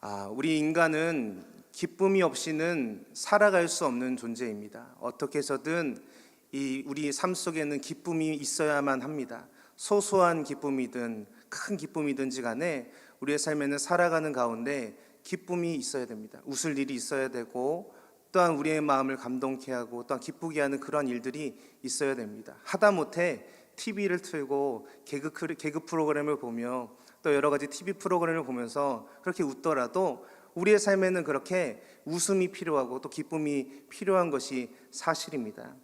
아, 우리 인간은 기쁨이 없이는 살아갈 수 없는 존재입니다. 어떻게 해서든 이 우리 삶 속에는 기쁨이 있어야만 합니다. 소소한 기쁨이든 큰 기쁨이든지 간에 우리의 삶에는 살아가는 가운데 기쁨이 있어야 됩니다. 웃을 일이 있어야 되고 또한 우리의 마음을 감동케 하고 또한 기쁘게 하는 그런 일들이 있어야 됩니다. 하다못해 TV를 틀고 개그, 프로그램을 보며 또 여러 가지 TV 프로그램을 보면서 그렇게 웃더라도 우리의 삶에는 그렇게 웃음이 필요하고 또 기쁨이 필요한 것이 사실입니다.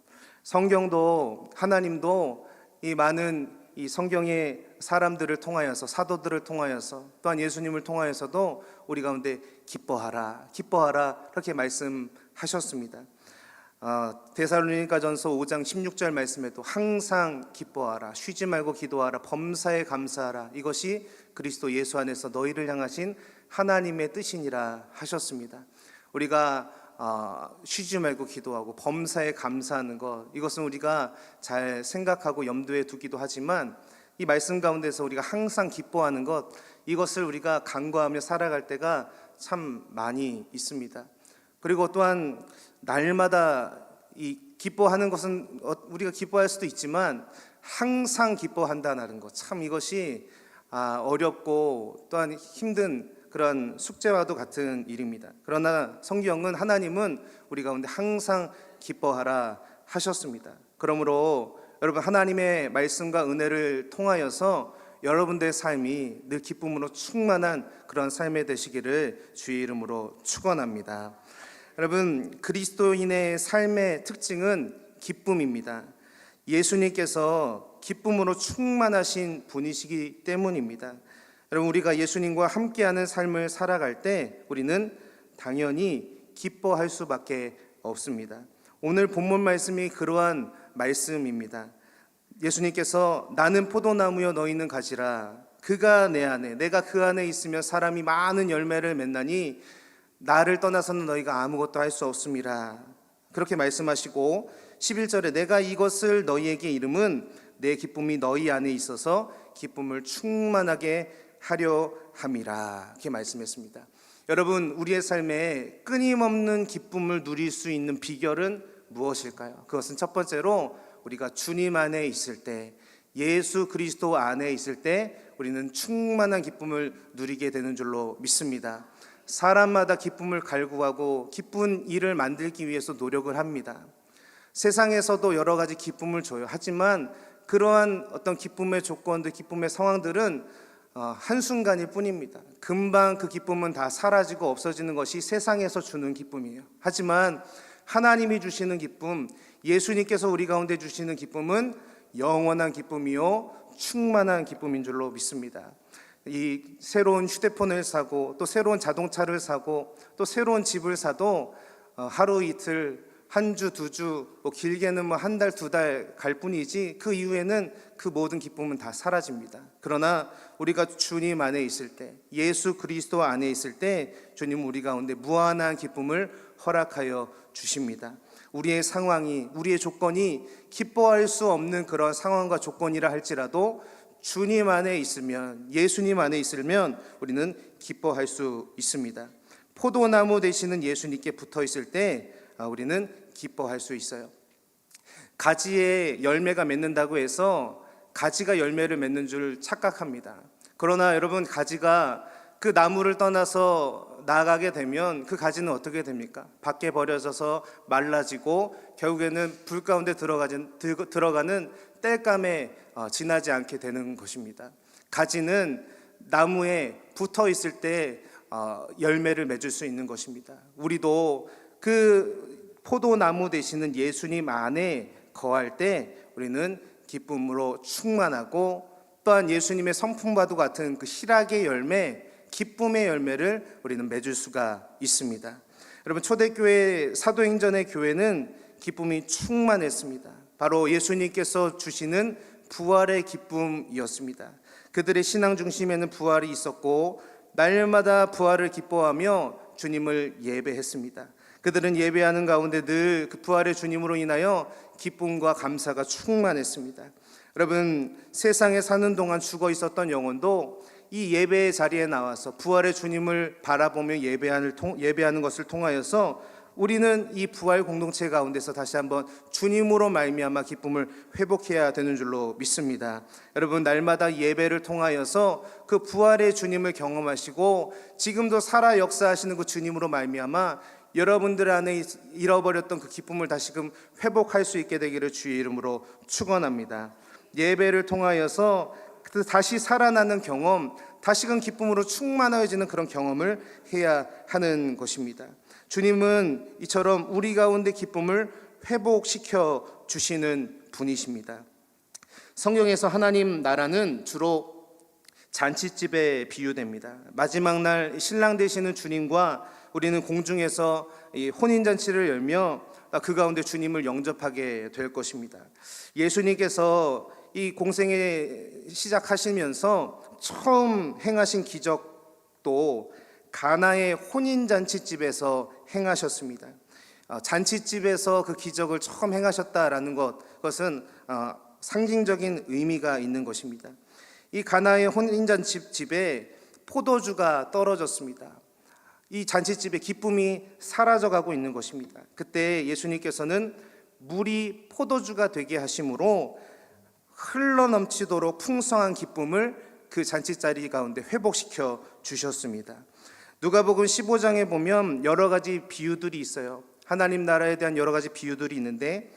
성경도 하나님도 이 많은 이 성경의 사람들을 통하여서 사도들을 통하여서 또한 예수님을 통하여서도 우리 가운데 기뻐하라 기뻐하라 그렇게 말씀하셨습니다. 어, 데살로니가전서 5장 16절 말씀에도 항상 기뻐하라 쉬지 말고 기도하라 범사에 감사하라 이것이 그리스도 예수 안에서 너희를 향하신 하나님의 뜻이니라 하셨습니다. 우리가 어, 쉬지 말고 기도하고 범사에 감사하는 것 이것은 우리가 잘 생각하고 염두에 두기도 하지만 이 말씀 가운데서 우리가 항상 기뻐하는 것 이것을 우리가 간과하며 살아갈 때가 참 많이 있습니다. 그리고 또한 날마다 이 기뻐하는 것은 어, 우리가 기뻐할 수도 있지만 항상 기뻐한다는 것 참 이것이 아, 어렵고 또한 힘든 그런 숙제와도 같은 일입니다. 그러나 성경은 하나님은 우리 가운데 항상 기뻐하라 하셨습니다. 그러므로 여러분 하나님의 말씀과 은혜를 통하여서 여러분들의 삶이 늘 기쁨으로 충만한 그런 삶이 되시기를 주의 이름으로 축원합니다. 여러분 그리스도인의 삶의 특징은 기쁨입니다. 예수님께서 기쁨으로 충만하신 분이시기 때문입니다. 여러분 우리가 예수님과 함께하는 삶을 살아갈 때 우리는 당연히 기뻐할 수밖에 없습니다. 오늘 본문 말씀이 그러한 말씀입니다. 예수님께서 나는 포도나무여 너희는 가지라 그가 내 안에 내가 그 안에 있으면 사람이 많은 열매를 맺나니 나를 떠나서는 너희가 아무것도 할 수 없음이라 그렇게 말씀하시고 11절에 내가 이것을 너희에게 이름은 내 기쁨이 너희 안에 있어서 기쁨을 충만하게 하려 함이라 이렇게 말씀했습니다. 여러분 우리의 삶에 끊임없는 기쁨을 누릴 수 있는 비결은 무엇일까요? 그것은 첫 번째로 우리가 주님 안에 있을 때 예수 그리스도 안에 있을 때 우리는 충만한 기쁨을 누리게 되는 줄로 믿습니다. 사람마다 기쁨을 갈구하고 기쁜 일을 만들기 위해서 노력을 합니다. 세상에서도 여러 가지 기쁨을 줘요. 하지만 그러한 어떤 기쁨의 조건들, 기쁨의 상황들은 어, 한순간일 뿐입니다. 금방 그 기쁨은 다 사라지고 없어지는 것이 세상에서 주는 기쁨이에요. 하지만 하나님이 주시는 기쁨, 예수님께서 우리 가운데 주시는 기쁨은 영원한 기쁨이요, 충만한 기쁨인 줄로 믿습니다. 이 새로운 휴대폰을 사고 또 새로운 자동차를 사고 또 새로운 집을 사도 어, 하루 이틀 한 주, 두 주, 뭐 길게는 뭐 한 달, 두 달 갈 뿐이지 그 이후에는 그 모든 기쁨은 다 사라집니다. 그러나 우리가 주님 안에 있을 때, 예수 그리스도 안에 있을 때 주님은 우리 가운데 무한한 기쁨을 허락하여 주십니다. 우리의 상황이, 우리의 조건이 기뻐할 수 없는 그런 상황과 조건이라 할지라도 주님 안에 있으면, 예수님 안에 있으면 우리는 기뻐할 수 있습니다. 포도나무 되시는 예수님께 붙어 있을 때 아, 우리는 기뻐할 수 있어요. 가지에 열매가 맺는다고 해서 가지가 열매를 맺는 줄 착각합니다. 그러나 여러분 가지가 그 나무를 떠나서 나가게 되면 그 가지는 어떻게 됩니까? 밖에 버려져서 말라지고 결국에는 불 가운데 들어가진, 들- 들어가는 땔감에 어, 지나지 않게 되는 것입니다. 가지는 나무에 붙어 있을 때 어, 열매를 맺을 수 있는 것입니다. 우리도 그 포도나무 되시는 예수님 안에 거할 때 우리는 기쁨으로 충만하고 또한 예수님의 성품과도 같은 그 희락의 열매, 기쁨의 열매를 우리는 맺을 수가 있습니다. 여러분 초대교회 사도행전의 교회는 기쁨이 충만했습니다. 바로 예수님께서 주시는 부활의 기쁨이었습니다. 그들의 신앙 중심에는 부활이 있었고 날마다 부활을 기뻐하며 주님을 예배했습니다. 그들은 예배하는 가운데 늘 그 부활의 주님으로 인하여 기쁨과 감사가 충만했습니다. 여러분 세상에 사는 동안 죽어 있었던 영혼도 이 예배의 자리에 나와서 부활의 주님을 바라보며 예배하는, 통- 예배하는 것을 통하여서 우리는 이 부활 공동체 가운데서 다시 한번 주님으로 말미암아 기쁨을 회복해야 되는 줄로 믿습니다. 여러분 날마다 예배를 통하여서 그 부활의 주님을 경험하시고 지금도 살아 역사하시는 그 주님으로 말미암아 여러분들 안에 잃어버렸던 그 기쁨을 다시금 회복할 수 있게 되기를 주의 이름으로 축원합니다. 예배를 통하여서 그 다시 살아나는 경험, 다시금 기쁨으로 충만해지는 그런 경험을 해야 하는 것입니다. 주님은 이처럼 우리 가운데 기쁨을 회복시켜 주시는 분이십니다. 성경에서 하나님 나라는 주로 잔치집에 비유됩니다. 마지막 날 신랑 되시는 주님과 우리는 공중에서 이 혼인 잔치를 열며 그 가운데 주님을 영접하게 될 것입니다. 예수님께서 이 공생에 시작하시면서 처음 행하신 기적도 가나의 혼인 잔치집에서 행하셨습니다. 어, 잔치집에서 그 기적을 처음 행하셨다라는 것, 그것은 어, 상징적인 의미가 있는 것입니다. 이 가나의 혼인 잔치집에 포도주가 떨어졌습니다. 이 잔치집의 기쁨이 사라져가고 있는 것입니다. 그때 예수님께서는 물이 포도주가 되게 하심으로 흘러 넘치도록 풍성한 기쁨을 그 잔치 자리 가운데 회복시켜 주셨습니다. 누가복음 15장에 보면 여러 가지 비유들이 있어요. 하나님 나라에 대한 여러 가지 비유들이 있는데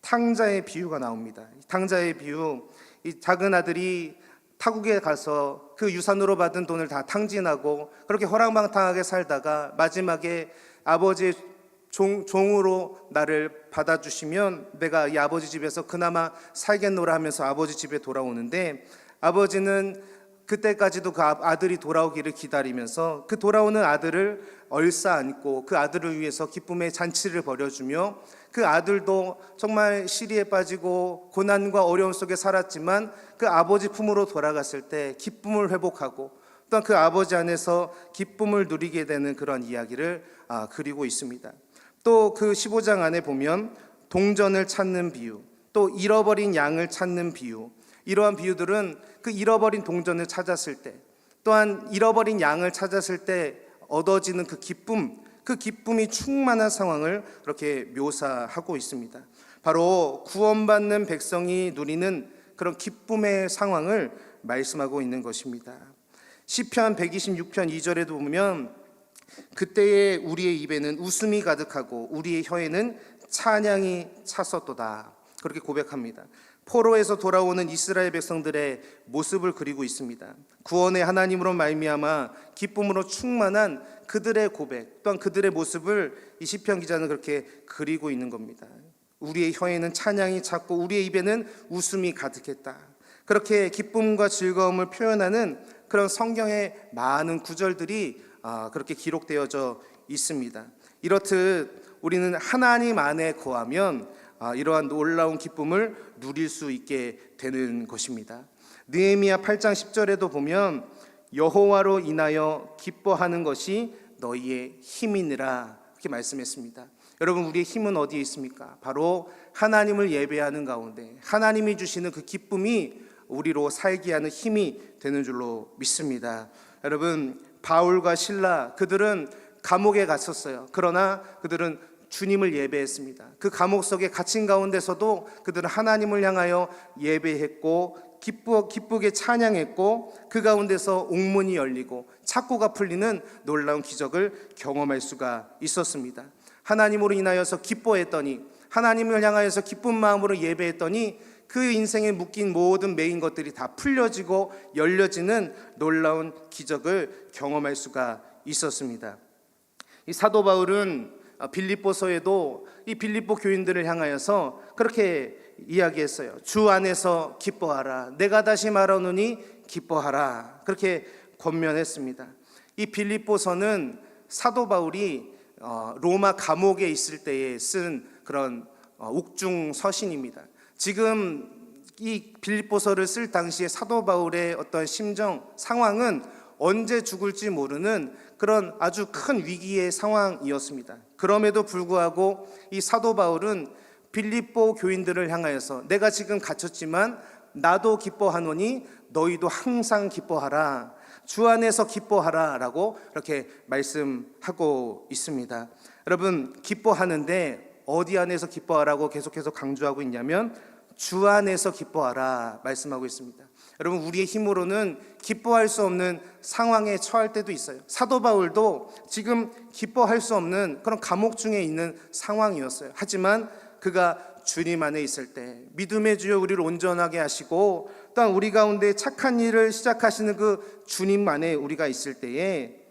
탕자의 비유가 나옵니다. 이 탕자의 비유, 이 작은 아들이 타국에 가서 그 유산으로 받은 돈을 다 탕진하고 그렇게 호랑방탕하게 살다가 마지막에 아버지의 종, 종으로 나를 받아주시면 내가 이 아버지 집에서 그나마 살겠노라 하면서 아버지 집에 돌아오는데 아버지는 그때까지도 그 아- 아들이 돌아오기를 기다리면서 그 돌아오는 아들을 얼싸 안고 그 아들을 위해서 기쁨의 잔치를 벌여주며 그 아들도 정말 시리에 빠지고 고난과 어려움 속에 살았지만 그 아버지 품으로 돌아갔을 때 기쁨을 회복하고 또한 그 아버지 안에서 기쁨을 누리게 되는 그런 이야기를 아, 그리고 있습니다. 또 그 15장 안에 보면 동전을 찾는 비유, 또 잃어버린 양을 찾는 비유, 이러한 비유들은 그 잃어버린 동전을 찾았을 때, 또한 잃어버린 양을 찾았을 때 얻어지는 그 기쁨, 그 기쁨이 충만한 상황을 그렇게 묘사하고 있습니다. 바로 구원받는 백성이 누리는 그런 기쁨의 상황을 말씀하고 있는 것입니다. 시편 126편 2절에도 보면 그때에 우리의 입에는 웃음이 가득하고 우리의 혀에는 찬양이 찼었도다. 그렇게 고백합니다. 포로에서 돌아오는 이스라엘 백성들의 모습을 그리고 있습니다. 구원의 하나님으로 말미암아 기쁨으로 충만한 그들의 고백, 또한 그들의 모습을 이 시편 기자는 그렇게 그리고 있는 겁니다. 우리의 혀에는 찬양이 찼고 우리의 입에는 웃음이 가득했다. 그렇게 기쁨과 즐거움을 표현하는 그런 성경의 많은 구절들이 아, 그렇게 기록되어져 있습니다. 이렇듯 우리는 하나님 안에 거하면 아, 이러한 놀라운 기쁨을 누릴 수 있게 되는 것입니다. 느헤미야 8장 10절에도 보면 여호와로 인하여 기뻐하는 것이 너희의 힘이니라 이렇게 말씀했습니다. 여러분 우리의 힘은 어디에 있습니까? 바로 하나님을 예배하는 가운데 하나님이 주시는 그 기쁨이 우리로 살게 하는 힘이 되는 줄로 믿습니다. 여러분 바울과 신라 그들은 감옥에 갔었어요. 그러나 그들은 주님을 예배했습니다. 그 감옥 속에 갇힌 가운데서도 그들은 하나님을 향하여 예배했고 기쁘, 기쁘게 찬양했고 그 가운데서 옥문이 열리고 착고가 풀리는 놀라운 기적을 경험할 수가 있었습니다. 하나님으로 인하여서 기뻐했더니 하나님을 향하여서 기쁜 마음으로 예배했더니 그 인생에 묶인 모든 메인 것들이 다 풀려지고 열려지는 놀라운 기적을 경험할 수가 있었습니다. 이 사도 바울은 빌립보서에도 이 빌립보 교인들을 향하여서 그렇게 이야기했어요. 주 안에서 기뻐하라. 내가 다시 말하노니 기뻐하라. 그렇게 권면했습니다. 이 빌립보서는 사도 바울이 어, 로마 감옥에 있을 때에 쓴 그런 어, 옥중 서신입니다. 지금 이 빌립보서를 쓸 당시에 사도 바울의 어떤 심정 상황은 언제 죽을지 모르는 그런 아주 큰 위기의 상황이었습니다. 그럼에도 불구하고 이 사도 바울은 빌립보 교인들을 향하여서 내가 지금 갇혔지만 나도 기뻐하노니 너희도 항상 기뻐하라. 주 안에서 기뻐하라 라고 이렇게 말씀하고 있습니다. 여러분 기뻐하는데 어디 안에서 기뻐하라고 계속해서 강조하고 있냐면 주 안에서 기뻐하라 말씀하고 있습니다. 여러분 우리의 힘으로는 기뻐할 수 없는 상황에 처할 때도 있어요. 사도 바울도 지금 기뻐할 수 없는 그런 감옥 중에 있는 상황이었어요. 하지만 그가 주님 안에 있을 때 믿음의 주여 우리를 온전하게 하시고 또한 우리 가운데 착한 일을 시작하시는 그 주님 안에 우리가 있을 때에 아,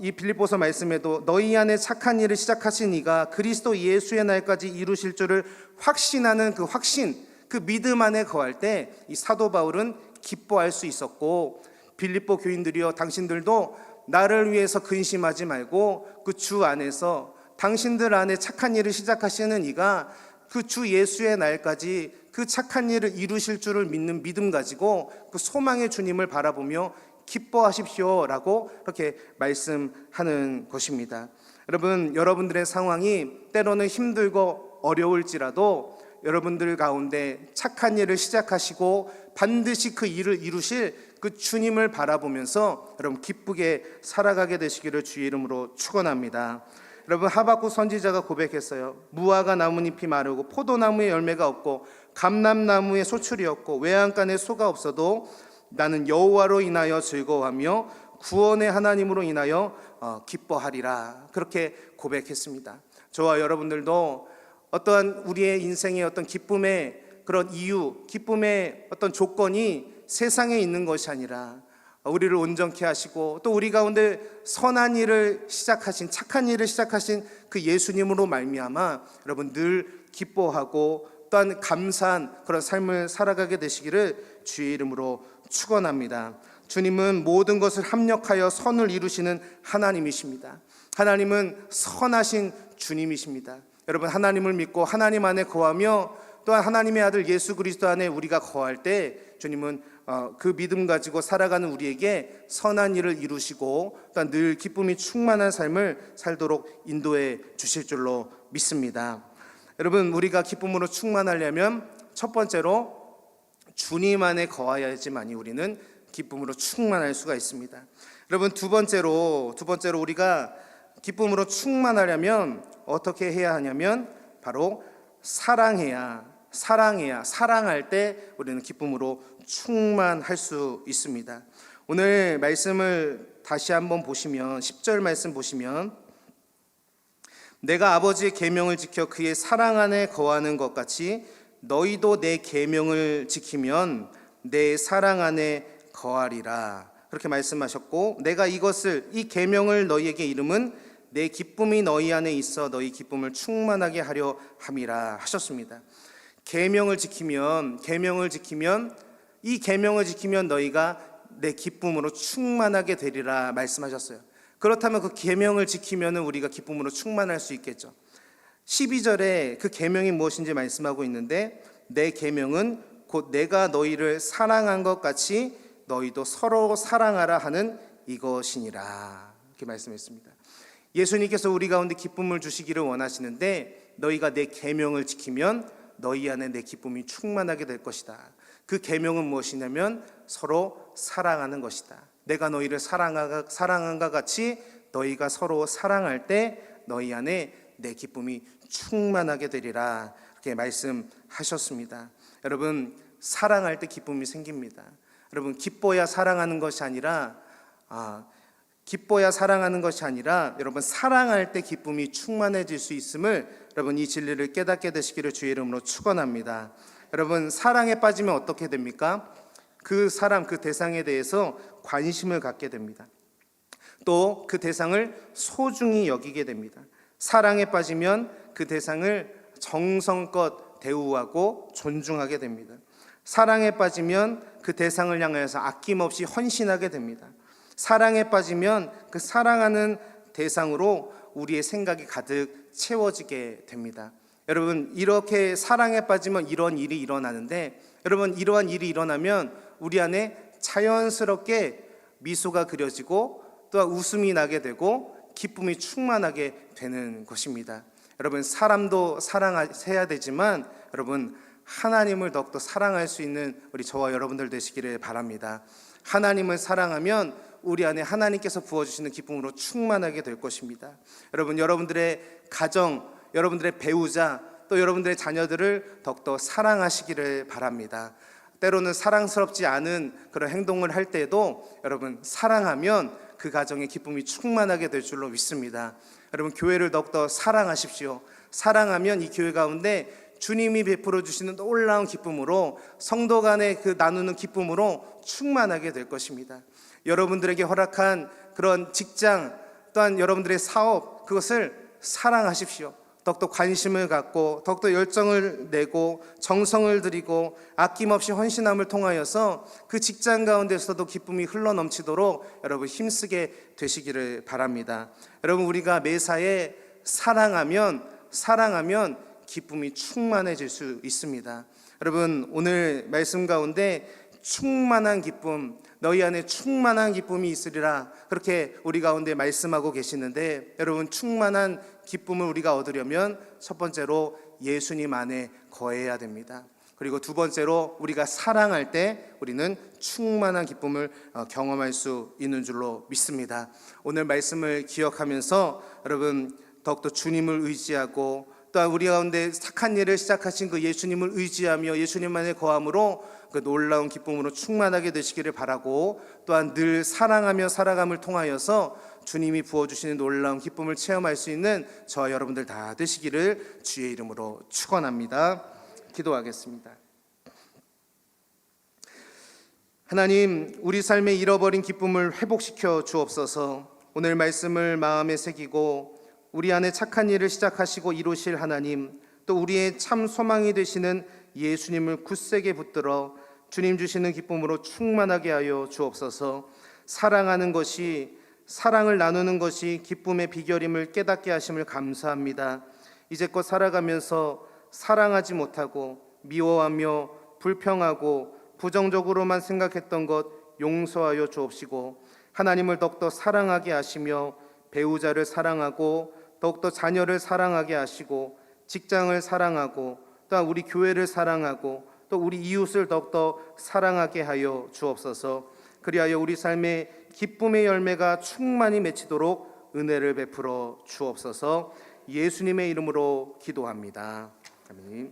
이 빌립보서 말씀에도 너희 안에 착한 일을 시작하신 이가 그리스도 예수의 날까지 이루실 줄을 확신하는 그 확신, 그 믿음 안에 거할 때 이 사도 바울은 기뻐할 수 있었고 빌립보 교인들이여 당신들도 나를 위해서 근심하지 말고 그 주 안에서 당신들 안에 착한 일을 시작하시는 이가 그 주 예수의 날까지 그 착한 일을 이루실 줄을 믿는 믿음 가지고 그 소망의 주님을 바라보며 기뻐하십시오라고 이렇게 말씀하는 것입니다. 여러분, 여러분들의 상황이 때로는 힘들고 어려울지라도 여러분들 가운데 착한 일을 시작하시고 반드시 그 일을 이루실 그 주님을 바라보면서 여러분 기쁘게 살아가게 되시기를 주의 이름으로 축원합니다. 여러분 하박국 선지자가 고백했어요. 무화과 나뭇잎이 마르고 포도나무에 열매가 없고 감람나무에 소출이 없고 외양간에 소가 없어도 나는 여호와로 인하여 즐거워하며 구원의 하나님으로 인하여 어, 기뻐하리라 그렇게 고백했습니다. 저와 여러분들도 어떠한 우리의 인생의 어떤 기쁨의 그런 이유, 기쁨의 어떤 조건이 세상에 있는 것이 아니라 우리를 온전케 하시고 또 우리 가운데 선한 일을 시작하신 착한 일을 시작하신 그 예수님으로 말미암아 여러분 늘 기뻐하고 또한 감사한 그런 삶을 살아가게 되시기를 주의 이름으로 축원합니다. 주님은 모든 것을 합력하여 선을 이루시는 하나님이십니다. 하나님은 선하신 주님이십니다. 여러분 하나님을 믿고 하나님 안에 거하며 또한 하나님의 아들 예수 그리스도 안에 우리가 거할 때 주님은 어, 그 믿음 가지고 살아가는 우리에게 선한 일을 이루시고 또한 늘 기쁨이 충만한 삶을 살도록 인도해 주실 줄로 믿습니다. 여러분 우리가 기쁨으로 충만하려면 첫 번째로 주님 안에 거하야지만이 우리는 기쁨으로 충만할 수가 있습니다. 여러분 두 번째로 두 번째로 우리가 기쁨으로 충만하려면 어떻게 해야 하냐면 바로 사랑해야 사랑해야 사랑할 때 우리는 기쁨으로 충만할 수 있습니다. 오늘 말씀을 다시 한번 보시면 10절 말씀 보시면 내가 아버지의 계명을 지켜 그의 사랑 안에 거하는 것 같이 너희도 내 계명을 지키면 내 사랑 안에 거하리라. 그렇게 말씀하셨고 내가 이것을 이 계명을 너희에게 이름은 내 기쁨이 너희 안에 있어 너희 기쁨을 충만하게 하려 함이라 하셨습니다. 계명을 지키면 계명을 지키면 이 계명을 지키면 너희가 내 기쁨으로 충만하게 되리라 말씀하셨어요. 그렇다면 그 계명을 지키면은 우리가 기쁨으로 충만할 수 있겠죠. 12절에 그 계명이 무엇인지 말씀하고 있는데 내 계명은 곧 내가 너희를 사랑한 것 같이 너희도 서로 사랑하라 하는 이것이니라. 이렇게 말씀했습니다. 예수님께서 우리 가운데 기쁨을 주시기를 원하시는데 너희가 내 계명을 지키면 너희 안에 내 기쁨이 충만하게 될 것이다. 그 계명은 무엇이냐면 서로 사랑하는 것이다. 내가 너희를 사랑한 것 같이 너희가 서로 사랑할 때 너희 안에 내 기쁨이 충만하게 되리라. 이렇게 말씀하셨습니다. 여러분 사랑할 때 기쁨이 생깁니다. 여러분 기뻐야 사랑하는 것이 아니라 아, 기뻐야 사랑하는 것이 아니라 여러분 사랑할 때 기쁨이 충만해질 수 있음을 여러분 이 진리를 깨닫게 되시기를 주의 이름으로 축원합니다. 여러분 사랑에 빠지면 어떻게 됩니까? 그 사람 그 대상에 대해서 관심을 갖게 됩니다. 또 그 대상을 소중히 여기게 됩니다. 사랑에 빠지면 그 대상을 정성껏 대우하고 존중하게 됩니다. 사랑에 빠지면 그 대상을 향하여서 아낌없이 헌신하게 됩니다. 사랑에 빠지면 그 사랑하는 대상으로 우리의 생각이 가득 채워지게 됩니다. 여러분, 이렇게 사랑에 빠지면 이런 일이 일어나는데, 여러분, 이러한 일이 일어나면 우리 안에 자연스럽게 미소가 그려지고 또 웃음이 나게 되고 기쁨이 충만하게 되는 것입니다. 여러분, 사람도 사랑해야 되지만, 여러분, 하나님을 더욱더 사랑할 수 있는 우리 저와 여러분들 되시기를 바랍니다. 하나님을 사랑하면 우리 안에 하나님께서 부어주시는 기쁨으로 충만하게 될 것입니다. 여러분, 여러분들의 가정, 여러분들의 배우자, 또 여러분들의 자녀들을 더욱더 사랑하시기를 바랍니다. 때로는 사랑스럽지 않은 그런 행동을 할 때도 여러분 사랑하면 그 가정에 기쁨이 충만하게 될 줄로 믿습니다. 여러분 교회를 더욱더 사랑하십시오. 사랑하면 이 교회 가운데 주님이 베풀어 주시는 놀라운 기쁨으로 성도 간의 그 나누는 기쁨으로 충만하게 될 것입니다. 여러분들에게 허락한 그런 직장 또한 여러분들의 사업 그것을 사랑하십시오. 더욱더 관심을 갖고 더욱더 열정을 내고 정성을 들이고 아낌없이 헌신함을 통하여서 그 직장 가운데서도 기쁨이 흘러 넘치도록 여러분 힘쓰게 되시기를 바랍니다. 여러분 우리가 매사에 사랑하면 사랑하면 기쁨이 충만해질 수 있습니다. 여러분 오늘 말씀 가운데 충만한 기쁨 너희 안에 충만한 기쁨이 있으리라 그렇게 우리 가운데 말씀하고 계시는데 여러분 충만한 기쁨을 우리가 얻으려면 첫 번째로 예수님 안에 거해야 됩니다. 그리고 두 번째로 우리가 사랑할 때 우리는 충만한 기쁨을 어, 경험할 수 있는 줄로 믿습니다. 오늘 말씀을 기억하면서 여러분 더욱더 주님을 의지하고 또한 우리 가운데 착한 일을 시작하신 그 예수님을 의지하며 예수님 안에 거함으로 그 놀라운 기쁨으로 충만하게 되시기를 바라고 또한 늘 사랑하며 살아감을 통하여서 주님이 부어주시는 놀라운 기쁨을 체험할 수 있는 저와 여러분들 다 되시기를 주의 이름으로 축원합니다. 기도하겠습니다. 하나님, 우리 삶에 잃어버린 기쁨을 회복시켜 주옵소서. 오늘 말씀을 마음에 새기고 우리 안에 착한 일을 시작하시고 이루실 하나님, 또 우리의 참 소망이 되시는 예수님을 굳세게 붙들어 주님 주시는 기쁨으로 충만하게 하여 주옵소서. 사랑하는 것이 사랑을 나누는 것이 기쁨의 비결임을 깨닫게 하심을 감사합니다. 이제껏 살아가면서 사랑하지 못하고 미워하며 불평하고 부정적으로만 생각했던 것 용서하여 주옵시고 하나님을 더욱더 사랑하게 하시며 배우자를 사랑하고 더욱더 자녀를 사랑하게 하시고 직장을 사랑하고 또한 우리 교회를 사랑하고 또 우리 이웃을 더욱더 사랑하게 하여 주옵소서. 그리하여 우리 삶에 기쁨의 열매가 충만히 맺히도록 은혜를 베풀어 주옵소서. 예수님의 이름으로 기도합니다. 아멘.